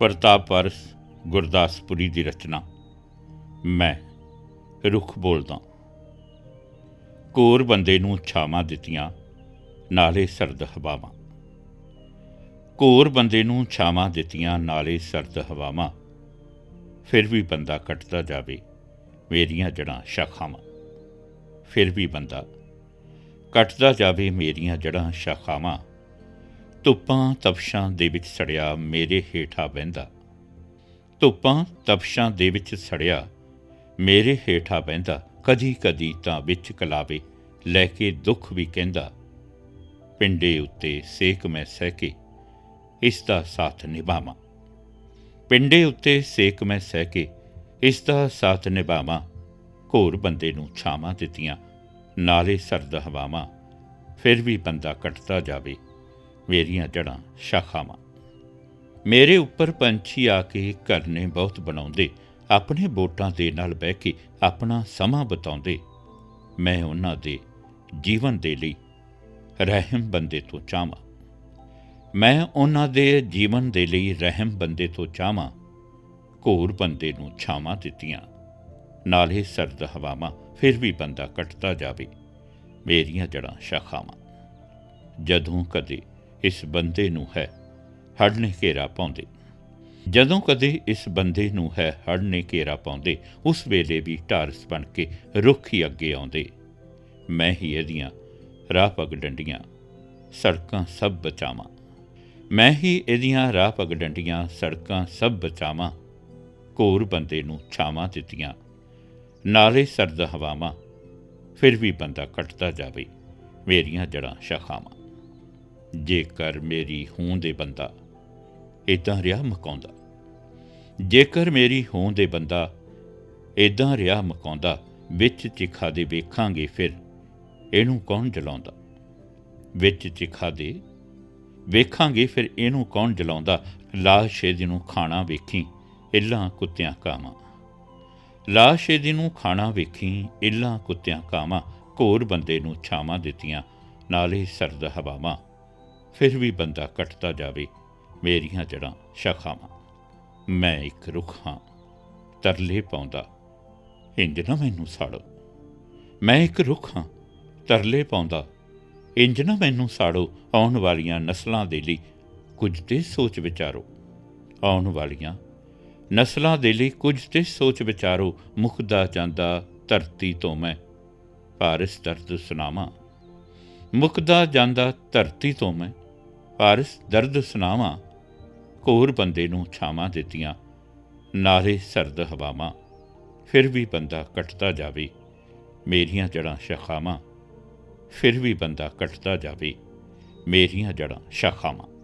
ਪ੍ਰਤਾਪ purse Gurdaspuri ਦੀ ਰਚਨਾ। ਮੈਂ ਰੁੱਖ ਬੋਲਦਾ ਕੋਰ ਬੰਦੇ ਨੂੰ ਛਾਵਾਂ ਦਿੱਤੀਆਂ, ਨਾਲੇ ਸਰਦ ਹਵਾਵਾਂ। ਕੋਰ ਬੰਦੇ ਨੂੰ ਛਾਵਾਂ ਦਿੱਤੀਆਂ, ਨਾਲੇ ਸਰਦ ਹਵਾਵਾਂ। ਫਿਰ ਵੀ ਬੰਦਾ ਕੱਟਦਾ ਜਾਵੇ, ਮੇਰੀਆਂ ਜੜਾਂ ਸ਼ਾਖਾਵਾਂ। ਫਿਰ ਵੀ ਬੰਦਾ ਕੱਟਦਾ ਜਾਵੇ, ਮੇਰੀਆਂ ਜੜਾਂ ਸ਼ਾਖਾਵਾਂ। ਧੁੱਪਾਂ ਤਪਸ਼ਾਂ ਦੇ ਵਿੱਚ ਸੜਿਆ ਮੇਰੇ ਹੇਠਾਂ ਬਹਿੰਦਾ। ਧੁੱਪਾਂ ਤਪਸ਼ਾਂ ਦੇ ਵਿੱਚ ਸੜਿਆ ਮੇਰੇ ਹੇਠਾਂ ਬਹਿੰਦਾ। ਕਦੀ ਕਦੀ ਤਾਂ ਵਿੱਚ ਕਲਾਵੇ ਲੈ ਕੇ ਦੁੱਖ ਵੀ ਕਹਿੰਦਾ। ਪਿੰਡੇ ਉੱਤੇ ਸੇਕ ਮੈਂ ਸਹਿ ਕੇ ਇਸ ਦਾ ਸਾਥ ਨਿਭਾਵਾਂ। ਪਿੰਡੇ ਉੱਤੇ ਸੇਕ ਮੈਂ ਸਹਿ ਕੇ ਇਸ ਦਾ ਸਾਥ ਨਿਭਾਵਾਂ। ਘੋਰ ਬੰਦੇ ਨੂੰ ਛਾਵਾਂ ਦਿੱਤੀਆਂ, ਨਾਲੇ ਸਰਦ ਹਵਾਵਾਂ, ਫਿਰ ਵੀ ਬੰਦਾ ਕੱਟਦਾ ਜਾਵੇ। ਮੇਰੀਆਂ ਜੜਾਂ ਸ਼ਾਖਾਵਾਂ। ਮੇਰੇ ਉੱਪਰ ਪੰਛੀ ਆ ਕੇ ਘਰ ਬਹੁਤ ਬਣਾਉਂਦੇ, ਆਪਣੇ ਬੋਟਾਂ ਦੇ ਨਾਲ ਬਹਿ ਕੇ ਆਪਣਾ ਸਮਾਂ ਬਿਤਾਉਂਦੇ। ਮੈਂ ਉਹਨਾਂ ਦੇ ਜੀਵਨ ਦੇ ਲਈ ਰਹਿਮ ਬੰਦੇ ਤੋਂ ਚਾਹਾਂ ਮੈਂ ਉਹਨਾਂ ਦੇ ਜੀਵਨ ਦੇ ਲਈ ਰਹਿਮ ਬੰਦੇ ਤੋਂ ਚਾਹਾਂ ਘੋਰ ਬੰਦੇ ਨੂੰ ਛਾਵਾਂ ਦਿੱਤੀਆਂ, ਨਾਲੇ ਸਰਦ ਹਵਾਵਾਂ ਫਿਰ ਵੀ ਬੰਦਾ ਕੱਟਦਾ ਜਾਵੇ। ਮੇਰੀਆਂ ਜੜਾਂ ਸ਼ਾਖਾਵਾਂ। ਜਦੋਂ ਕਦੇ ਇਸ ਬੰਦੇ ਨੂੰ ਹੈ ਹੜ ਨੇ ਘੇਰਾ ਪਾਉਂਦੇ। ਜਦੋਂ ਕਦੇ ਇਸ ਬੰਦੇ ਨੂੰ ਹੈ ਹੜ ਨੇ ਘੇਰਾ ਪਾਉਂਦੇ, ਉਸ ਵੇਲੇ ਵੀ ਢਾਰਸ ਬਣ ਕੇ ਰੁੱਖ ਹੀ ਅੱਗੇ ਆਉਂਦੇ। ਮੈਂ ਹੀ ਇਹਦੀਆਂ ਰਾਹ ਪਗ ਡੰਡੀਆਂ, ਸੜਕਾਂ ਸਭ ਬਚਾਵਾਂ। ਮੈਂ ਹੀ ਇਹਦੀਆਂ ਰਾਹ ਪਗ ਡੰਡੀਆਂ, ਸੜਕਾਂ ਸਭ ਬਚਾਵਾਂ। ਘੋਰ ਬੰਦੇ ਨੂੰ ਛਾਵਾਂ ਦਿੱਤੀਆਂ, ਨਾਲੇ ਸਰਦ ਹਵਾਵਾਂ, ਫਿਰ ਵੀ ਬੰਦਾ ਕੱਟਦਾ ਜਾਵੇ, ਮੇਰੀਆਂ ਜੜਾਂ ਸ਼ਾਖਾਵਾਂ ਜੇਕਰ ਮੇਰੀ ਹੋਂਦ ਦੇ ਬੰਦਾ ਇਦਾਂ ਰਿਹਾ ਮਕਾਉਂਦਾ। ਜੇਕਰ ਮੇਰੀ ਹੋਂਦ ਦੇ ਬੰਦਾ ਇਦਾਂ ਰਿਹਾ ਮਕਾਉਂਦਾ, ਵਿੱਚ ਚਿਖਾ ਦੇ ਵੇਖਾਂਗੇ ਫਿਰ ਇਹਨੂੰ ਕੌਣ ਜਲਾਉਂਦਾ? ਵਿੱਚ ਚਿਖਾ ਦੇ ਵੇਖਾਂਗੇ ਫਿਰ ਇਹਨੂੰ ਕੌਣ ਜਲਾਉਂਦਾ? ਲਾਸ਼ ਦੀ ਨੂੰ ਖਾਣਾ ਵੇਖੀ, ਇੱਲਾਂ ਕੁੱਤਿਆਂ ਕਾਵਾਂ। ਲਾਸ਼ ਇਹਦੀ ਨੂੰ ਖਾਣਾ ਵੇਖੀ, ਇੱਲਾਂ ਕੁੱਤਿਆਂ ਕਾਵਾਂ। ਘੋਰ ਬੰਦੇ ਨੂੰ ਛਾਵਾਂ ਦਿੱਤੀਆਂ, ਨਾਲੇ ਸਰਦ ਹਵਾਵਾਂ। ਫਿਰ ਵੀ ਬੰਦਾ ਕੱਟਦਾ ਜਾਵੇ, ਮੇਰੀਆਂ ਜੜਾਂ ਸ਼ਾਖਾਵਾਂ। ਮੈਂ ਇੱਕ ਰੁੱਖ ਹਾਂ, ਤਰਲੇ ਪਾਉਂਦਾ। ਇੰਜ ਨਾ ਮੈਨੂੰ ਸਾੜੋ। ਮੈਂ ਇੱਕ ਰੁੱਖ ਹਾਂ, ਤਰਲੇ ਪਾਉਂਦਾ। ਇੰਜ ਨਾ ਮੈਨੂੰ ਸਾੜੋ, ਆਉਣ ਵਾਲੀਆਂ ਨਸਲਾਂ ਦੇ ਲਈ ਕੁਝ ਤੇ ਸੋਚ ਵਿਚਾਰੋ। ਆਉਣ ਵਾਲੀਆਂ ਨਸਲਾਂ ਦੇ ਲਈ ਕੁਝ ਤੇ ਸੋਚ ਵਿਚਾਰੋ। ਮੁਖਦਾ ਜਾਂਦਾ ਧਰਤੀ ਤੋਂ ਮੈਂ ਭਾਰਸ ਦਰਦ ਸੁਨਾਵਾਂ ਮੁਕਦਾ ਜਾਂਦਾ ਧਰਤੀ ਤੋਂ ਮੈਂ ਭਾਰਸ ਦਰਦ ਸੁਨਾਵਾਂ ਘੋਰ ਬੰਦੇ ਨੂੰ ਛਾਵਾਂ ਦਿੱਤੀਆਂ, ਨਾਲੇ ਸਰਦ ਹਵਾਵਾਂ। ਫਿਰ ਵੀ ਬੰਦਾ ਕੱਟਦਾ ਜਾਵੇ, ਮੇਰੀਆਂ ਜੜਾਂ ਸ਼ਾਖਾਵਾਂ। ਫਿਰ ਵੀ ਬੰਦਾ ਕੱਟਦਾ ਜਾਵੇ, ਮੇਰੀਆਂ ਜੜਾਂ ਸ਼ਾਖਾਵਾਂ।